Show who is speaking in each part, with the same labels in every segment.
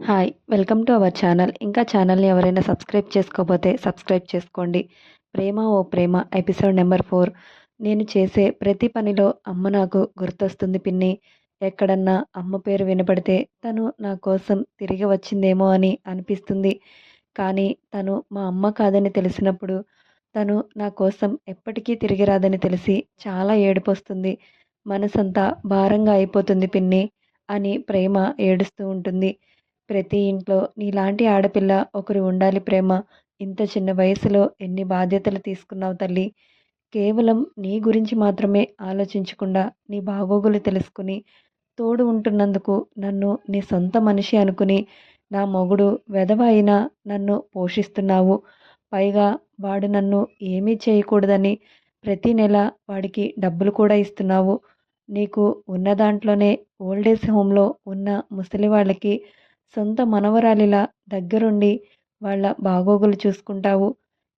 Speaker 1: Hi welcome to our channel ఇంకా ఛానల్ని ఎవరైనా సబ్స్క్రైబ్ చేసుకోకపోతే సబ్స్క్రైబ్ చేసుకోండి. ప్రేమ ఓ ప్రేమ ఎపిసోడ్ నెంబర్ ఫోర్ నేను చేసే ప్రతి పనిలో అమ్మ నాకు గుర్తొస్తుంది పిన్ని. ఎక్కడన్నా అమ్మ పేరు వినపడితే తను నా కోసం తిరిగి వచ్చిందేమో అని అనిపిస్తుంది. కానీ తను మా అమ్మ కాదని తెలిసినప్పుడు తను నా కోసం ఎప్పటికీ తిరిగి రాదని తెలిసి చాలా ఏడుపు వస్తుంది మనసంతా భారంగా అయిపోతుంది పిన్ని అని ప్రేమ ఏడుస్తూ ఉంటుంది. ప్రతి ఇంట్లో నీలాంటి ఆడపిల్ల ఒకరు ఉండాలి ప్రేమ. ఇంత చిన్న వయసులో ఎన్ని బాధ్యతలు తీసుకున్నావు తల్లి? కేవలం నీ గురించి మాత్రమే ఆలోచించకుండా నీ బాగోగులు తెలుసుకుని తోడు ఉంటున్నందుకు నన్ను నీ సొంత మనిషి అనుకుని నా మొగుడు వెధవ అయినా నన్ను పోషిస్తున్నావు. పైగా వాడు నన్ను ఏమీ చేయకూడదని ప్రతి నెల వాడికి డబ్బులు కూడా ఇస్తున్నావు. నీకు ఉన్న దాంట్లోనే ఓల్డేజ్ హోమ్లో ఉన్న ముసలి వాళ్ళకి సొంత మనవరాలిలా దగ్గరుండి వాళ్ళ బాగోగులు చూసుకుంటావు.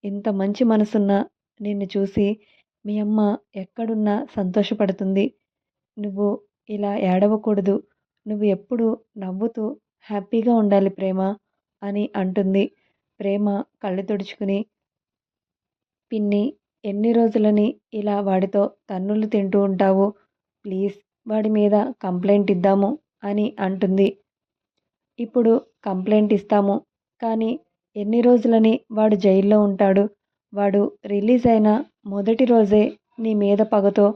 Speaker 1: ఇంత మంచి మనసున్న నిన్ను చూసి మీ అమ్మ ఎక్కడున్నా సంతోషపడుతుంది. నువ్వు ఇలా ఏడవకూడదు. నువ్వు ఎప్పుడు నవ్వుతూ హ్యాపీగా ఉండాలి ప్రేమ అని అంటుంది. ప్రేమ కళ్ళు తుడుచుకుని పిన్ని ఎన్ని రోజులని ఇలా వాడితో తన్నులు తింటూ ఉంటావు? ప్లీజ్ వాడి మీద కంప్లైంట్ ఇద్దాము అని అంటుంది. ఇప్పుడు కంప్లైంట్ ఇస్తాము. కానీ ఎన్ని రోజులని వాడు జైల్లో ఉంటాడు? వాడు రిలీజ్ అయిన మొదటి రోజే నీ మీద పగతో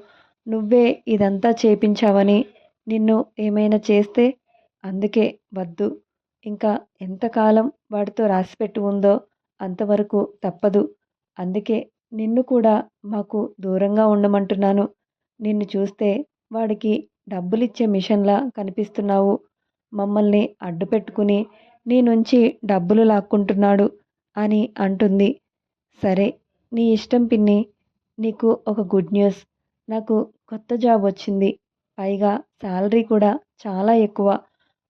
Speaker 1: నువ్వే ఇదంతా చేపించావని నిన్ను ఏమైనా చేస్తే అందుకే వద్దు. ఇంకా ఎంతకాలం వాడితో రాసిపెట్టి ఉందో అంతవరకు తప్పదు. అందుకే నిన్ను కూడా మాకు దూరంగా ఉండమంటున్నాను. నిన్ను చూస్తే వాడికి డబ్బులిచ్చే మిషన్లా కనిపిస్తున్నావు. మమ్మల్ని అడ్డు పెట్టుకుని నీ నుంచి డబ్బులు లాక్కుంటున్నాడు అని అంటుంది. సరే నీ ఇష్టం పిన్ని నీకు ఒక గుడ్ న్యూస్. నాకు కొత్త జాబ్ వచ్చింది. పైగా శాలరీ కూడా చాలా ఎక్కువ.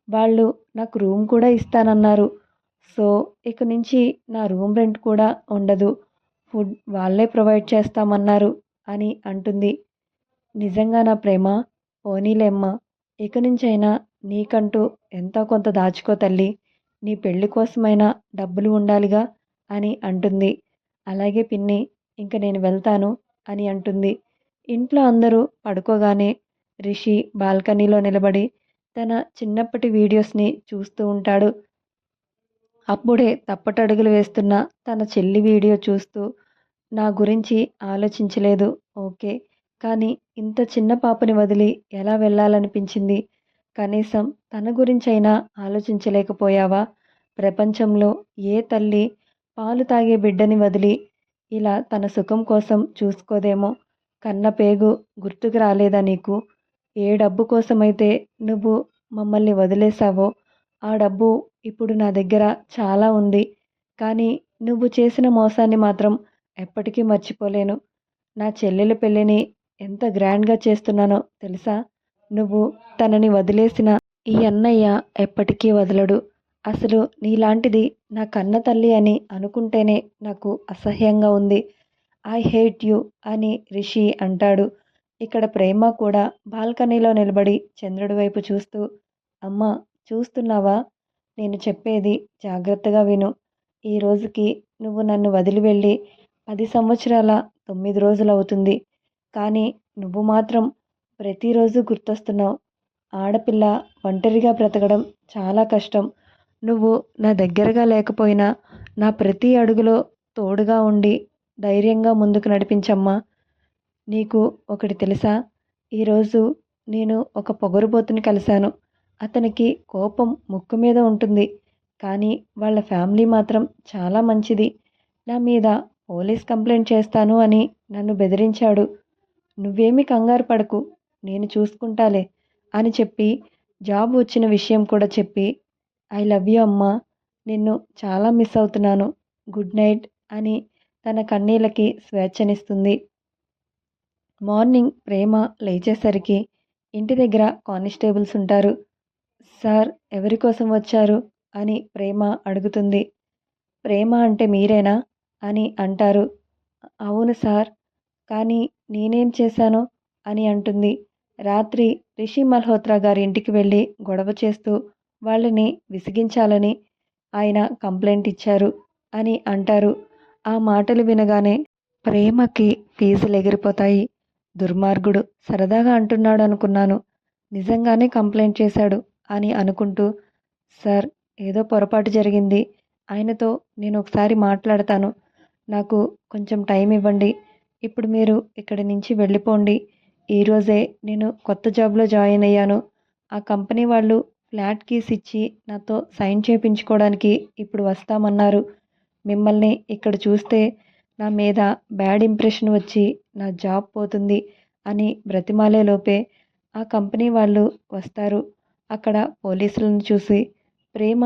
Speaker 1: వాళ్ళు నాకు రూమ్ కూడా ఇస్తానన్నారు. సో ఇక నుంచి నా రూమ్ రెంట్ కూడా ఉండదు. ఫుడ్ వాళ్ళే ప్రొవైడ్ చేస్తామన్నారు అని అంటుంది. నిజంగా నా ప్రేమ? పోనీలేమ్మ. ఇక నుంచైనా నీకంటూ ఎంతో కొంత దాచుకో తల్లి నీ పెళ్ళి కోసమైనా డబ్బులు ఉండాలిగా అని అంటుంది. అలాగే పిన్ని ఇంక నేను వెళ్తాను అని అంటుంది. ఇంట్లో అందరూ పడుకోగానే రిషి బాల్కనీలో నిలబడి తన చిన్నప్పటి వీడియోస్ని చూస్తూ ఉంటాడు. అప్పుడే తప్పటడుగులు వేస్తున్న తన చెల్లి వీడియో చూస్తూ నా గురించి ఆలోచించలేదు ఓకే కానీ ఇంత చిన్న పాపని వదిలి ఎలా వెళ్ళాలనిపించింది? కనీసం తన గురించైనా ఆలోచించలేకపోయావా? ప్రపంచంలో ఏ తల్లి పాలు తాగే బిడ్డని వదిలి ఇలా తన సుఖం కోసం చూసుకోదేమో? కన్న పేగు గుర్తుకు రాలేదా నీకు? ఏ డబ్బు కోసమైతే నువ్వు మమ్మల్ని వదిలేశావో ఆ డబ్బు ఇప్పుడు నా దగ్గర చాలా ఉంది. కానీ నువ్వు చేసిన మోసాన్ని మాత్రం ఎప్పటికీ మర్చిపోలేను. నా చెల్లెల పెళ్ళిని ఎంత గ్రాండ్గా చేస్తున్నానో తెలుసా? నువ్వు తనని వదిలేసిన ఈ అన్నయ్య ఎప్పటికీ వదలడు. అసలు నీలాంటిది నా కన్న తల్లి అని అనుకుంటేనే నాకు అసహ్యంగా ఉంది. ఐ హేట్ యు అని రిషి అంటాడు. ఇక్కడ ప్రేమ కూడా బాల్కనీలో నిలబడి చంద్రుడి వైపు చూస్తూ అమ్మ చూస్తున్నావా? నేను చెప్పేది జాగ్రత్తగా విను. ఈ రోజుకి నువ్వు నన్ను వదిలి వెళ్ళి పది సంవత్సరాల తొమ్మిది రోజులు అవుతుంది కానీ నువ్వు మాత్రం ప్రతిరోజు గుర్తొస్తున్నావు. ఆడపిల్ల ఒంటరిగా బ్రతకడం చాలా కష్టం. నువ్వు నా దగ్గరగా లేకపోయినా నా ప్రతి అడుగులో తోడుగా ఉండి ధైర్యంగా ముందుకు నడిపించమ్మా. నీకు ఒకటి తెలుసా? ఈరోజు నేను ఒక పొగరుబోతుని కలిశాను. అతనికి కోపం ముక్కు మీద ఉంటుంది. కానీ వాళ్ళ ఫ్యామిలీ మాత్రం చాలా మంచిది. నా మీద పోలీస్ కంప్లైంట్ చేస్తాను అని నన్ను బెదిరించాడు. నువ్వేమీ కంగారు పడకు. నేను చూసుకుంటాలే అని చెప్పి జాబ్ వచ్చిన విషయం కూడా చెప్పి ఐ లవ్ యూ అమ్మా నిన్ను చాలా మిస్ అవుతున్నాను. గుడ్ నైట్ అని తన కన్నీళ్ళకి స్వేచ్ఛనిస్తుంది. మార్నింగ్ ప్రేమ లేచేసరికి ఇంటి దగ్గర కానిస్టేబుల్స్ ఉంటారు. సార్ ఎవరి కోసం వచ్చారు? అని ప్రేమ అడుగుతుంది. ప్రేమ అంటే మీరేనా? అని అంటారు. అవును సార్ కానీ నేనేం చేశాను? అని అంటుంది. రాత్రి రిషి మల్హోత్రా గారి ఇంటికి వెళ్ళి గొడవ చేస్తూ వాళ్ళని విసిగించాలని ఆయన కంప్లైంట్ ఇచ్చారు అని అంటారు. ఆ మాటలు వినగానే ప్రేమకి ఫీజులు ఎగిరిపోతాయి. దుర్మార్గుడు సరదాగా అంటున్నాడు అనుకున్నాను నిజంగానే కంప్లైంట్ చేశాడు అని అనుకుంటూ సార్ ఏదో పొరపాటు జరిగింది. ఆయనతో నేను ఒకసారి మాట్లాడతాను. నాకు కొంచెం టైం ఇవ్వండి. ఇప్పుడు మీరు ఇక్కడి నుంచి వెళ్ళిపోండి. ఈరోజే నేను కొత్త జాబ్లో జాయిన్ అయ్యాను. ఆ కంపెనీ వాళ్ళు ఫ్లాట్ కీస్ ఇచ్చి నాతో సైన్ చేయించుకోవడానికి ఇప్పుడు వస్తామన్నారు. మిమ్మల్ని ఇక్కడ చూస్తే నా మీద బ్యాడ్ ఇంప్రెషన్ వచ్చి నా జాబ్ పోతుంది అని బ్రతిమాలే లోపే ఆ కంపెనీ వాళ్ళు వస్తారు. అక్కడ పోలీసులను చూసి ప్రేమ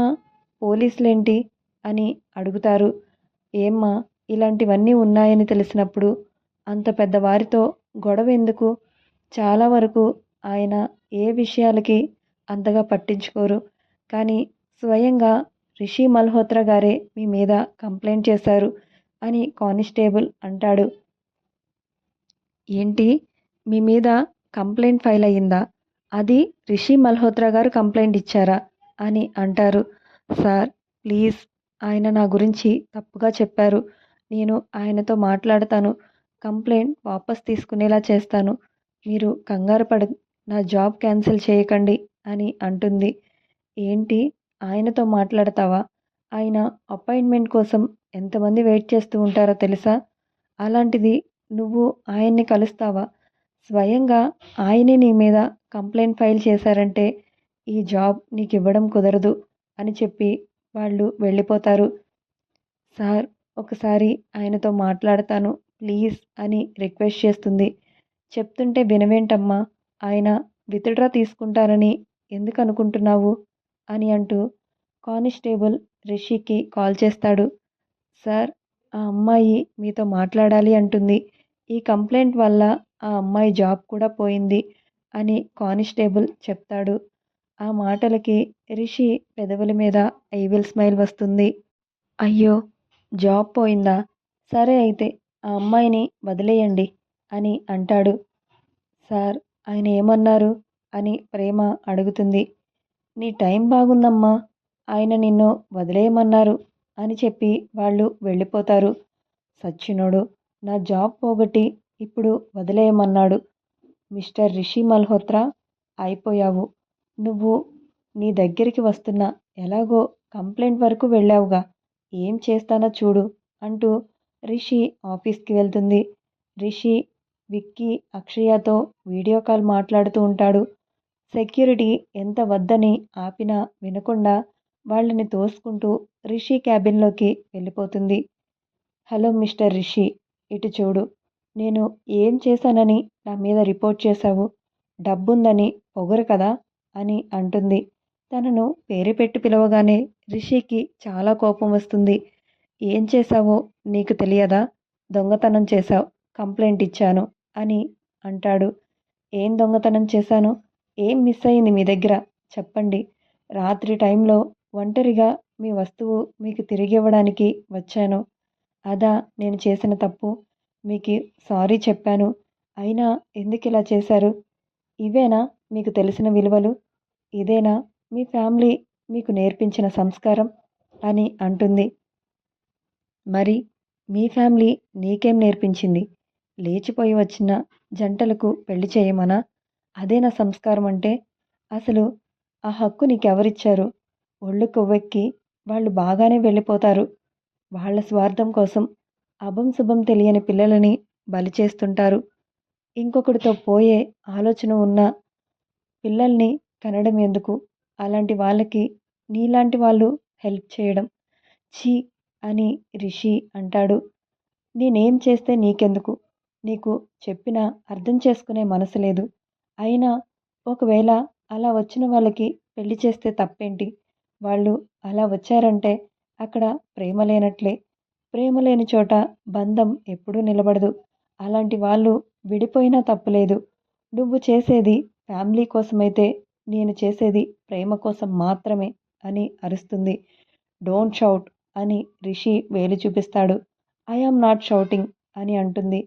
Speaker 1: పోలీసులేంటి? అని అడుగుతారు. ఏమ్మా ఇలాంటివన్నీ ఉన్నాయని తెలిసినప్పుడు అంత పెద్దవారితో గొడవ ఎందుకు? చాలా వరకు ఆయన ఏ విషయాలకి అంతగా పట్టించుకోరు. కానీ స్వయంగా రిషి మల్హోత్రా గారే మీ మీద కంప్లైంట్ చేశారు అని కానిస్టేబుల్ అంటాడు. ఏంటి? మీ మీద కంప్లైంట్ ఫైల్ అయ్యిందా? అది రిషి మల్హోత్రా గారు కంప్లైంట్ ఇచ్చారా? అని అంటారు. సార్ ప్లీజ్ ఆయన నా గురించి తప్పుగా చెప్పారు. నేను ఆయనతో మాట్లాడతాను. కంప్లైంట్ వాపస్ తీసుకునేలా చేస్తాను. మీరు కంగారు పడ నా జాబ్ క్యాన్సిల్ చేయకండి అని అంటుంది. ఏంటి? ఆయనతో మాట్లాడతావా? ఆయన అపాయింట్మెంట్ కోసం ఎంతమంది వెయిట్ చేస్తూ ఉంటారో తెలుసా? అలాంటిది నువ్వు ఆయన్ని కలుస్తావా? స్వయంగా ఆయనే నీ మీద కంప్లైంట్ ఫైల్ చేశారంటే ఈ జాబ్ నీకు ఇవ్వడం కుదరదు అని చెప్పి వాళ్ళు వెళ్ళిపోతారు. సార్ ఒకసారి ఆయనతో మాట్లాడతాను ప్లీజ్ అని రిక్వెస్ట్ చేస్తుంది. చెప్తుంటే వినవేంటమ్మా? ఆయన విత్డ్రా తీసుకుంటారని ఎందుకు అనుకుంటున్నావు అని అంటూ కానిస్టేబుల్ రిషికి కాల్ చేస్తాడు. సార్ ఆ అమ్మాయి మీతో మాట్లాడాలి అంటుంది. ఈ కంప్లైంట్ వల్ల ఆ అమ్మాయి జాబ్ కూడా పోయింది అని కానిస్టేబుల్ చెప్తాడు. ఆ మాటలకి రిషి పెదవుల మీద ఐవిల్ స్మైల్ వస్తుంది. అయ్యో జాబ్ పోయిందా? సరే అయితే ఆ అమ్మాయిని వదిలేయండి. అని అంటాడు. సార్ ఆయన ఏమన్నారు? అని ప్రేమ అడుగుతుంది. నీ టైం బాగుందమ్మా. ఆయన నిన్ను వదిలేయమన్నారు అని చెప్పి వాళ్ళు వెళ్ళిపోతారు. సచ్చినోడు నా జాబ్ పోగొట్టి ఇప్పుడు వదిలేయమన్నాడు. మిస్టర్ రిషి మల్హోత్రా అయిపోయావు. నువ్వు నీ దగ్గరికి వస్తున్నా ఎలాగో కంప్లైంట్ వరకు వెళ్ళావుగా. ఏం చేస్తానో చూడు అంటూ రిషి ఆఫీస్కి వెళ్తుంది. రిషి విక్కీ అక్షయతో వీడియో కాల్ మాట్లాడుతూ ఉంటాడు. సెక్యూరిటీ ఎంత వద్దని ఆపినా వినకుండా వాళ్ళని తోసుకుంటూ రిషి క్యాబిన్లోకి వెళ్ళిపోతుంది. హలో మిస్టర్ రిషి ఇటు చూడు. నేను ఏం చేశానని నా మీద రిపోర్ట్ చేశావు? డబ్బుందని పొగరు కదా? అని అంటుంది. తనను పేరు పెట్టి పిలవగానే రిషికి చాలా కోపం వస్తుంది. ఏం చేశావో నీకు తెలియదా? దొంగతనం చేశావు. కంప్లైంట్ ఇచ్చాను. అని అంటాడు. ఏం దొంగతనం చేశాను? ఏం మిస్ అయింది మీ దగ్గర? చెప్పండి. రాత్రి టైంలో ఒంటరిగా మీ వస్తువు మీకు తిరిగి ఇవ్వడానికి వచ్చాను. అదా నేను చేసిన తప్పు. మీకు సారీ చెప్పాను. అయినా ఎందుకు ఇలా చేశారు? ఇవేనా మీకు తెలిసిన విలువలు? ఇదేనా మీ ఫ్యామిలీ మీకు నేర్పించిన సంస్కారం? అని అంటుంది. మరి మీ ఫ్యామిలీ నీకేం నేర్పించింది? లేచిపోయి వచ్చిన జంటలకు పెళ్ళి చేయమనా? అదే నా సంస్కారం అంటే? అసలు ఆ హక్కు నీకెవరిచ్చారు? ఒళ్ళు కొవ్వెక్కి వాళ్ళు బాగానే వెళ్ళిపోతారు. వాళ్ళ స్వార్థం కోసం అభం శుభం తెలియని పిల్లలని బలి చేస్తుంటారు. ఇంకొకటితో పోయే ఆలోచన ఉన్న పిల్లల్ని కనడం ఎందుకు? అలాంటి వాళ్ళకి నీలాంటి వాళ్ళు హెల్ప్ చేయడం. ఛీ అని రిషి అంటాడు. నేనేం చేస్తే నీకెందుకు? నీకు చెప్పినా అర్థం చేసుకునే మనసు లేదు. అయినా ఒకవేళ అలా వచ్చిన వాళ్ళకి పెళ్ళి చేస్తే తప్పేంటి? వాళ్ళు అలా వచ్చారంటే అక్కడ ప్రేమ లేనట్లే. ప్రేమ లేని చోట బంధం ఎప్పుడూ నిలబడదు. అలాంటి వాళ్ళు విడిపోయినా తప్పులేదు. నువ్వు చేసేది ఫ్యామిలీ కోసమైతే నేను చేసేది ప్రేమ కోసం మాత్రమే అని అరుస్తుంది. డోంట్ షౌట్ అని రిషి వేలు చూపిస్తాడు. ఐ ఆమ్ నాట్ షౌటింగ్ అని అంటుంది.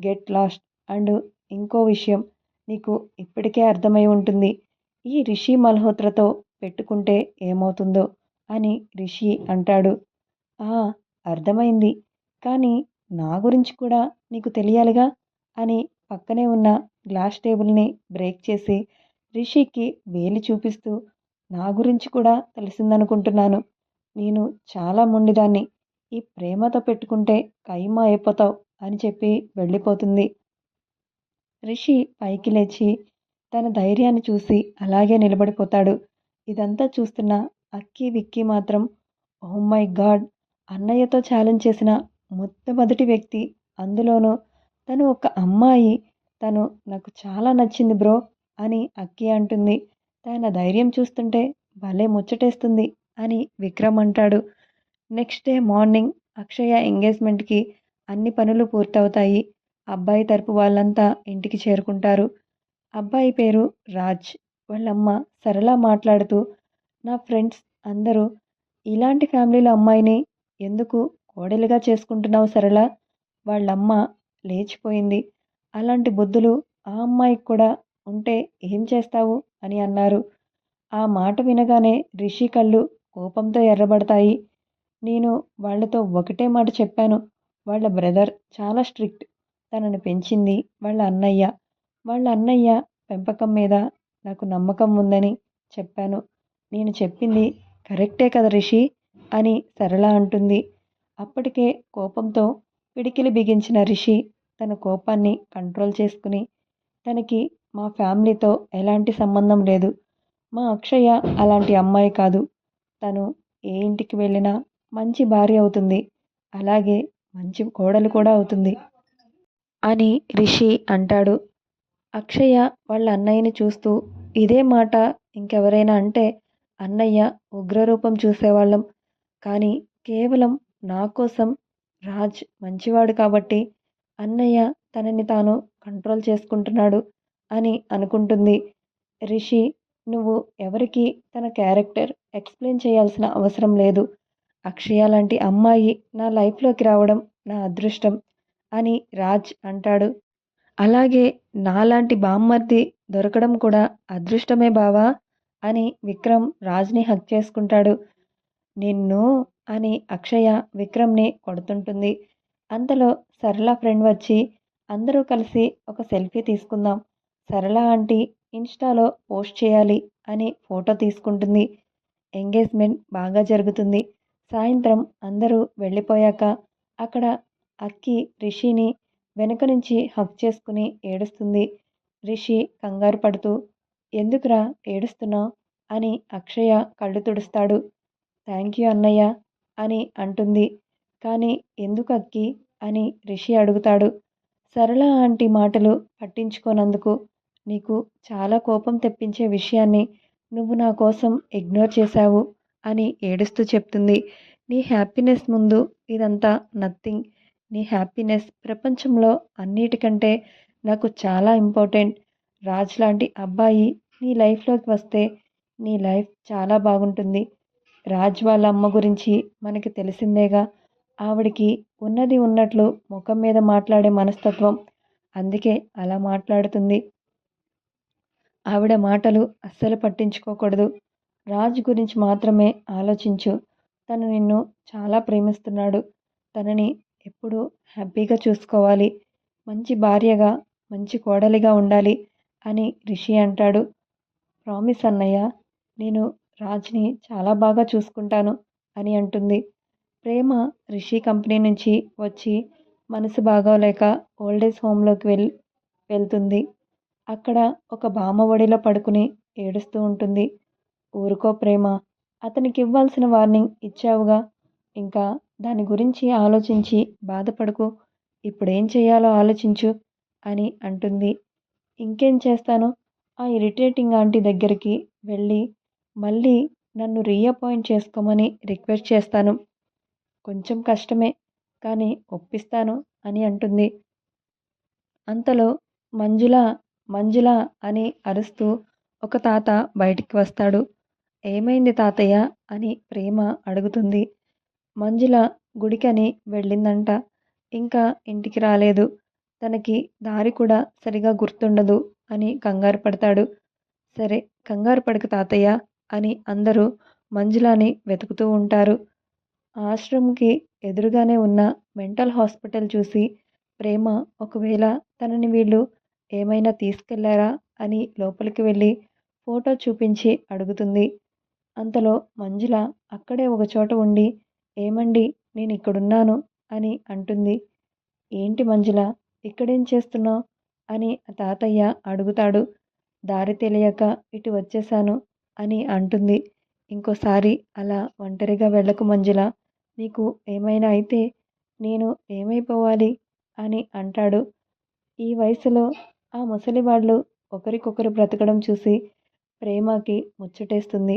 Speaker 1: Get lost. అండ్ ఇంకో విషయం నీకు ఇప్పటికే అర్థమై ఉంటుంది. ఈ రిషి మల్హోత్రతో పెట్టుకుంటే ఏమవుతుందో అని రిషి అంటాడు. ఆ అర్థమైంది. కానీ నా గురించి కూడా నీకు తెలియాలిగా అని పక్కనే ఉన్న గ్లాస్ టేబుల్ని బ్రేక్ చేసి రిషికి వేలి చూపిస్తూ నా గురించి కూడా తెలిసిందనుకుంటున్నాను. నేను చాలా మొండిదాన్ని. ఈ ప్రేమతో పెట్టుకుంటే కైమా అయిపోతావు. అని చెప్పి వెళ్ళిపోతుంది. రిషి పైకి లేచి తన ధైర్యాన్ని చూసి అలాగే నిలబడిపోతాడు. ఇదంతా చూస్తున్న అక్కి విక్కీ మాత్రం ఓ మై గాడ్! అన్నయ్యతో ఛాలెంజ్ చేసిన మొట్టమొదటి వ్యక్తి అందులోనూ తను ఒక అమ్మాయి. తను నాకు చాలా నచ్చింది బ్రో అని అక్కి అంటుంది. తన ధైర్యం చూస్తుంటే భలే ముచ్చటేస్తుంది అని విక్రమ్ అంటాడు. నెక్స్ట్ డే మార్నింగ్ అక్షయ ఎంగేజ్మెంట్కి అన్ని పనులు పూర్తవుతాయి. అబ్బాయి తరపు వాళ్ళంతా ఇంటికి చేరుకుంటారు. అబ్బాయి పేరు రాజ్. వాళ్ళమ్మ సరళ మాట్లాడుతూ నా ఫ్రెండ్స్ అందరూ ఇలాంటి ఫ్యామిలీలో అమ్మాయిని ఎందుకు కోడలిగా చేసుకుంటున్నావు సరళ? వాళ్ళమ్మ లేచిపోయింది. అలాంటి బుద్ధులు ఆ అమ్మాయికి కూడా ఉంటే ఏం చేస్తావు? అని అన్నారు. ఆ మాట వినగానే రిషి కళ్ళు కోపంతో ఎర్రబడతాయి. నేను వాళ్ళతో ఒకటే మాట చెప్పాను. వాళ్ళ బ్రదర్ చాలా స్ట్రిక్ట్. తనని పెంచింది వాళ్ళ అన్నయ్య. వాళ్ళ అన్నయ్య పెంపకం మీద నాకు నమ్మకం ఉందని చెప్పాను. నేను చెప్పింది కరెక్టే కదా రిషి? అని సరళ అంటుంది. అప్పటికే కోపంతో పిడికిలి బిగించిన రిషి తన కోపాన్ని కంట్రోల్ చేసుకుని తనకి మా ఫ్యామిలీతో ఎలాంటి సంబంధం లేదు. మా అక్షయ్య అలాంటి అమ్మాయి కాదు. తను ఏ ఇంటికి వెళ్ళినా మంచి భార్య అవుతుంది. అలాగే మంచి కోడలు కూడా అవుతుంది. అని రిషి అంటాడు. అక్షయ వాళ్ళ అన్నయ్యని చూస్తూ ఇదే మాట ఇంకెవరైనా అంటే అన్నయ్య ఉగ్రరూపం చూసేవాళ్ళం. కానీ కేవలం నా కోసం రాజ్ మంచివాడు కాబట్టి అన్నయ్య తనని తాను కంట్రోల్ చేసుకుంటున్నాడు అని అనుకుంటుంది. రిషి నువ్వు ఎవరికి తన క్యారెక్టర్ ఎక్స్ప్లెయిన్ చేయాల్సిన అవసరం లేదు. అక్షయ లాంటి అమ్మాయి నా లైఫ్లోకి రావడం నా అదృష్టం అని రాజ్ అంటాడు. అలాగే నాలాంటి బామ్మర్ది దొరకడం కూడా అదృష్టమే బావా అని విక్రమ్ రాజ్ని హక్ చేసుకుంటాడు. నిన్ను అని అక్షయ విక్రమ్ని కొడుతుంటుంది. అంతలో సరళ ఫ్రెండ్ వచ్చి అందరూ కలిసి ఒక సెల్ఫీ తీసుకుందాం సరళ ఆంటీ ఇన్స్టాలో పోస్ట్ చేయాలి అని ఫోటో తీసుకుంటుంది. ఎంగేజ్మెంట్ బాగా జరుగుతుంది. సాయంత్రం అందరూ వెళ్ళిపోయాక అక్కడ అక్కి రిషిని వెనుక నుంచి హక్ చేసుకుని ఏడుస్తుంది. రిషి కంగారు పడుతూ ఎందుకురా ఏడుస్తున్నావు? అని అక్షయ కళ్ళు తుడుస్తాడు. థ్యాంక్ యూ అన్నయ్య అని అంటుంది. కానీ ఎందుకు అక్కి? అని రిషి అడుగుతాడు. సరళ ఆంటీ మాటలు పట్టించుకోనందుకు నీకు చాలా కోపం తెప్పించే విషయాన్ని నువ్వు నా కోసం ఇగ్నోర్ చేశావు. అని ఏడుస్తూ చెప్తుంది. నీ హ్యాపీనెస్ ముందు ఇదంతా నథింగ్. నీ హ్యాపీనెస్ ప్రపంచంలో అన్నిటికంటే నాకు చాలా ఇంపార్టెంట్. రాజ్ లాంటి అబ్బాయి నీ లైఫ్లోకి వస్తే నీ లైఫ్ చాలా బాగుంటుంది. రాజ్ వాళ్ళ అమ్మ గురించి మనకి తెలిసిందేగా. ఆవిడికి ఉన్నది ఉన్నట్లు ముఖం మీద మాట్లాడే మనస్తత్వం. అందుకే అలా మాట్లాడుతుంది. ఆవిడ మాటలు అస్సలు పట్టించుకోకూడదు. రాజ్ గురించి మాత్రమే ఆలోచించు. తను నిన్ను చాలా ప్రేమిస్తున్నాడు. తనని ఎప్పుడూ హ్యాపీగా చూసుకోవాలి. మంచి భార్యగా మంచి కోడలిగా ఉండాలి అని రిషి అంటాడు. ప్రామిస్ అన్నయ్య నేను రాజ్ని చాలా బాగా చూసుకుంటాను అని అంటుంది. ప్రేమ రిషి కంపెనీ నుంచి వచ్చి మనసు బాగోలేక ఓల్డేజ్ హోమ్లోకి వెళ్ వెళ్తుంది. అక్కడ ఒక బామ్మ ఒడిలో పడుకుని ఏడుస్తూ ఉంటుంది. ఊరుకో ప్రేమ అతనికి ఇవ్వాల్సిన వార్నింగ్ ఇచ్చావుగా. ఇంకా దాని గురించి ఆలోచించి బాధపడకు ఇప్పుడేం చేయాలో ఆలోచించు అని అంటుంది. ఇంకేం చేస్తాను? ఆ ఇరిటేటింగ్ ఆంటీ దగ్గరికి వెళ్ళి మళ్ళీ నన్ను రీఅపాయింట్ చేసుకోమని రిక్వెస్ట్ చేస్తాను. కొంచెం కష్టమే కానీ ఒప్పిస్తాను అని అంటుంది. అంతలో మంజుల మంజుల అని అరుస్తూ ఒక తాత బయటికి వస్తాడు. ఏమైంది తాతయ్య? అని ప్రేమ అడుగుతుంది. మంజుల గుడికని వెళ్ళిందంట. ఇంకా ఇంటికి రాలేదు. తనకి దారి కూడా సరిగా గుర్తుండదు అని కంగారు పడతాడు. సరే కంగారు పడక తాతయ్య అని అందరూ మంజులాని వెతుకుతూ ఉంటారు. ఆశ్రమ్కి ఎదురుగానే ఉన్న మెంటల్ హాస్పిటల్ చూసి ప్రేమ ఒకవేళ తనని వీళ్ళు ఏమైనా తీసుకెళ్ళారా అని లోపలికి వెళ్ళి ఫోటో చూపించి అడుగుతుంది. అంతలో మంజుల అక్కడే ఒకచోట ఉండి ఏమండి నేను ఇక్కడున్నాను అని అంటుంది. ఏంటి మంజుల ఇక్కడేం చేస్తున్నావు? అని తాతయ్య అడుగుతాడు. దారి తెలియక ఇటు వచ్చేసాను అని అంటుంది. ఇంకోసారి అలా ఒంటరిగా వెళ్ళకు మంజుల నీకు ఏమైనా అయితే నేను ఏమైపోవాలి? అని అంటాడు. ఈ వయసులో ఆ ముసలి వాళ్ళు ఒకరికొకరు బ్రతకడం చూసి ప్రేమకి ముచ్చటేస్తుంది.